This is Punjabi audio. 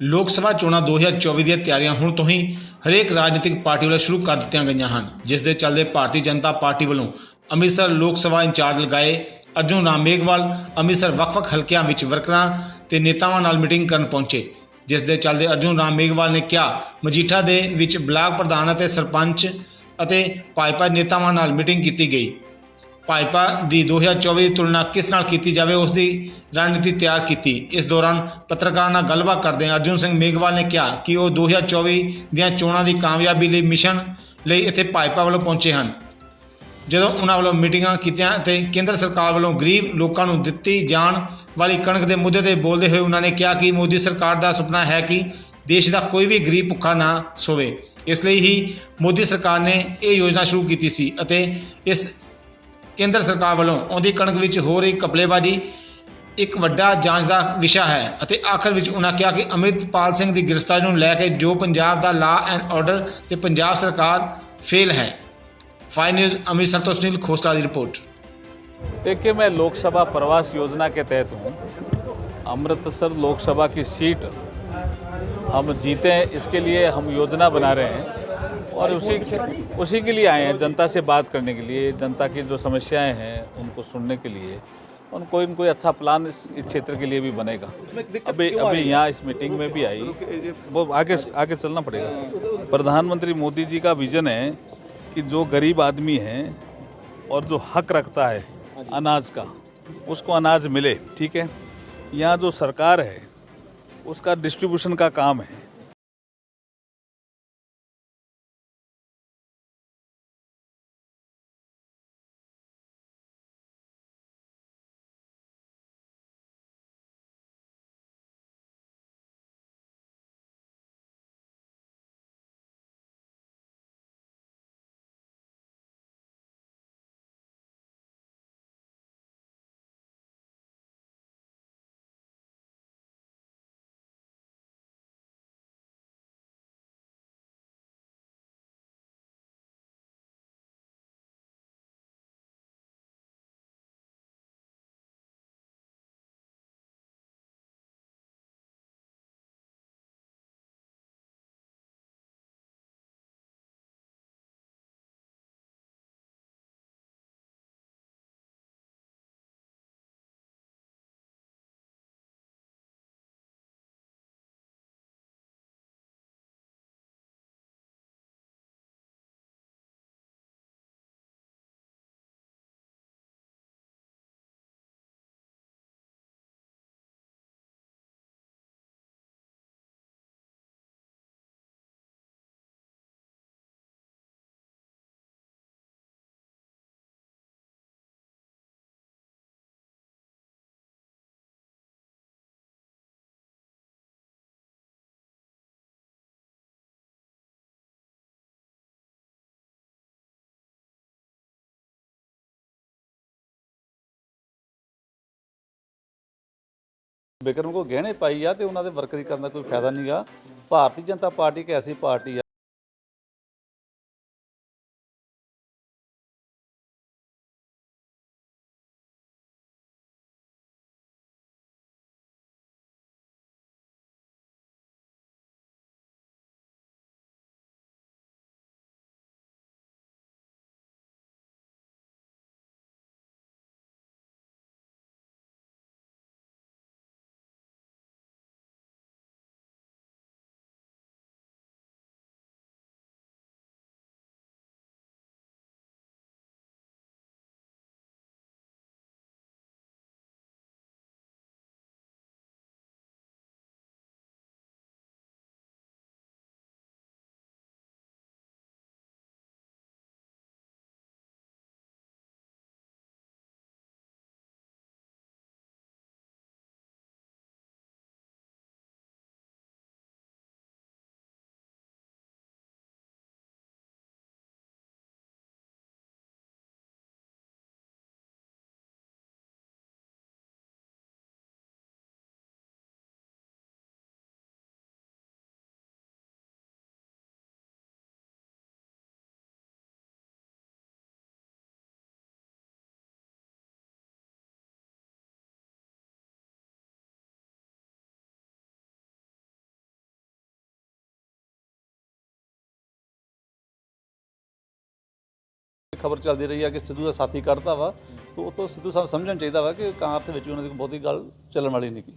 ਲੋਕ ਸਭਾ ਚੋਣਾਂ 2024 ਦੀਆਂ ਤਿਆਰੀਆਂ ਹੁਣ ਤੋਂ ਹੀ ਹਰੇਕ ਰਾਜਨੀਤਿਕ ਪਾਰਟੀ ਵੱਲੋਂ ਸ਼ੁਰੂ ਕਰ ਦਿੱਤੀਆਂ ਗਈਆਂ ਹਨ, ਜਿਸ ਦੇ ਚੱਲਦੇ ਭਾਰਤੀ ਜਨਤਾ ਪਾਰਟੀ ਵੱਲੋਂ ਅੰਮ੍ਰਿਤਸਰ ਲੋਕ ਸਭਾ ਇੰਚਾਰਜ ਲਗਾਏ ਅਰਜੁਨ ਰਾਮ ਮੇਘਵਾਲ, ਅੰਮ੍ਰਿਤਸਰ ਵੱਖ-ਵੱਖ ਹਲਕਿਆਂ ਵਿੱਚ ਵਰਕਰਾਂ ਤੇ ਨੇਤਾਵਾਂ ਨਾਲ ਮੀਟਿੰਗ ਕਰਨ ਪਹੁੰਚੇ, ਜਿਸ ਦੇ ਚੱਲਦੇ ਅਰਜੁਨ ਰਾਮ ਮੇਘਵਾਲ ਨੇ ਕਿਹਾ, ਮਜੀਠਾ ਦੇ ਵਿੱਚ ਬਲਾਕ ਪ੍ਰਧਾਨ ਅਤੇ ਸਰਪੰਚ ਅਤੇ ਭਾਜਪਾ ਨੇਤਾਵਾਂ ਨਾਲ ਮੀਟਿੰਗ ਕੀਤੀ ਗਈ। ਭਾਜਪਾ ਦੀ 2024 ਦੀ ਤੁਲਨਾ ਕਿਸ ਨਾਲ ਕੀਤੀ ਜਾਵੇ, ਉਸ ਦੀ ਰਣਨੀਤੀ ਤਿਆਰ ਕੀਤੀ। ਇਸ ਦੌਰਾਨ ਪੱਤਰਕਾਰਾਂ ਨਾਲ ਗੱਲਬਾਤ ਕਰਦੇ ਅਰਜੁਨ ਸਿੰਘ ਮੇਘਵਾਲ ਨੇ ਕਿਹਾ ਕਿ ਉਹ 2024 ਦੀਆਂ ਚੋਣਾਂ ਦੀ ਕਾਮਯਾਬੀ ਲਈ ਮਿਸ਼ਨ ਲਈ ਇੱਥੇ ਭਾਜਪਾ ਵੱਲੋਂ ਪਹੁੰਚੇ ਹਨ। ਜਦੋਂ ਉਹਨਾਂ ਵੱਲੋਂ ਮੀਟਿੰਗਾਂ ਕੀਤੀਆਂ ਤੇ ਕੇਂਦਰ ਸਰਕਾਰ ਵੱਲੋਂ ਗਰੀਬ ਲੋਕਾਂ ਨੂੰ ਦਿੱਤੀ ਜਾਣ ਵਾਲੀ ਕਣਕ ਦੇ ਮੁੱਦੇ ਤੇ ਬੋਲਦੇ ਹੋਏ ਉਹਨਾਂ ਨੇ ਕਿਹਾ ਕਿ ਮੋਦੀ ਸਰਕਾਰ ਦਾ ਸੁਪਨਾ ਹੈ ਕਿ ਦੇਸ਼ ਦਾ ਕੋਈ ਵੀ ਗਰੀਬ ਭੁੱਖਾ ਨਾ ਸੋਵੇ। ਇਸ ਲਈ ਹੀ ਮੋਦੀ ਸਰਕਾਰ ਨੇ ਇਹ ਯੋਜਨਾ ਸ਼ੁਰੂ ਕੀਤੀ ਸੀ ਅਤੇ ਇਸ ਕੇਂਦਰ ਸਰਕਾਰ ਵੱਲੋਂ ਆਉਂਦੀ ਕਣਕ ਵਿੱਚ ਹੋ ਰਹੀ ਕਪਲੇਬਾਜ਼ੀ ਇੱਕ ਵੱਡਾ ਜਾਂਚ ਦਾ ਵਿਸ਼ਾ ਹੈ ਅਤੇ ਆਖਰ ਵਿੱਚ ਉਹਨਾਂ ਕਿਹਾ ਕਿ ਅੰਮ੍ਰਿਤਪਾਲ ਸਿੰਘ ਦੀ ਗ੍ਰਿਫਤਾਰੀ ਨੂੰ ਲੈ ਕੇ ਜੋ ਪੰਜਾਬ ਦਾ ਲਾ ਐਂਡ ਆਰਡਰ ਤੇ ਪੰਜਾਬ ਸਰਕਾਰ ਫੇਲ ਹੈ फाइव न्यूज अमृतसर तो सुनील खोसला की रिपोर्ट देखिए मैं लोकसभा प्रवास योजना के तहत हूँ अमृतसर लोकसभा की सीट हम जीते इसके लिए हम योजना बना रहे हैं और उसी उसी के लिए आए हैं जनता से बात करने के लिए जनता की जो समस्याएँ हैं उनको सुनने के लिए और कोई न कोई अच्छा प्लान इस इस क्षेत्र के लिए भी बनेगा। अभी अभी यहाँ इस मीटिंग में भी आई। वो आगे आगे चलना पड़ेगा। प्रधानमंत्री मोदी जी का विजन है कि जो गरीब आदमी है और जो हक रखता है अनाज का उसको अनाज मिले ठीक है? यहाँ जो सरकार है उसका डिस्ट्रीब्यूशन का काम है। ਬਿਕਰਮ ਕੋ ਗਹਿਣੇ ਪਾਈ ਆ ਤੇ ਉਹਨਾਂ ਦੇ ਵਰਕਰੀ ਕਰਨ ਦਾ ਕੋਈ ਫਾਇਦਾ ਨਹੀਂਗਾ ਭਾਰਤੀ ਜਨਤਾ ਪਾਰਟੀ ਇੱਕ ਐਸੀ ਪਾਰਟੀ ਖਬਰ ਚੱਲਦੀ ਰਹੀ ਹੈ ਕਿ ਸਿੱਧੂ ਦਾ ਸਾਥੀ ਕੱਢਤਾ ਵਾ, ਤਾਂ ਉਹ ਤੋਂ ਸਿੱਧੂ ਸਾਹਿਬ ਸਮਝਣ ਚਾਹੀਦਾ ਵਾ ਕਿ ਕਾਂਗਰਸ ਵਿੱਚ ਉਹਨਾਂ ਦੀ ਬਹੁਤੀ ਗੱਲ ਚੱਲਣ ਵਾਲੀ ਨਹੀਂ ਗੀ।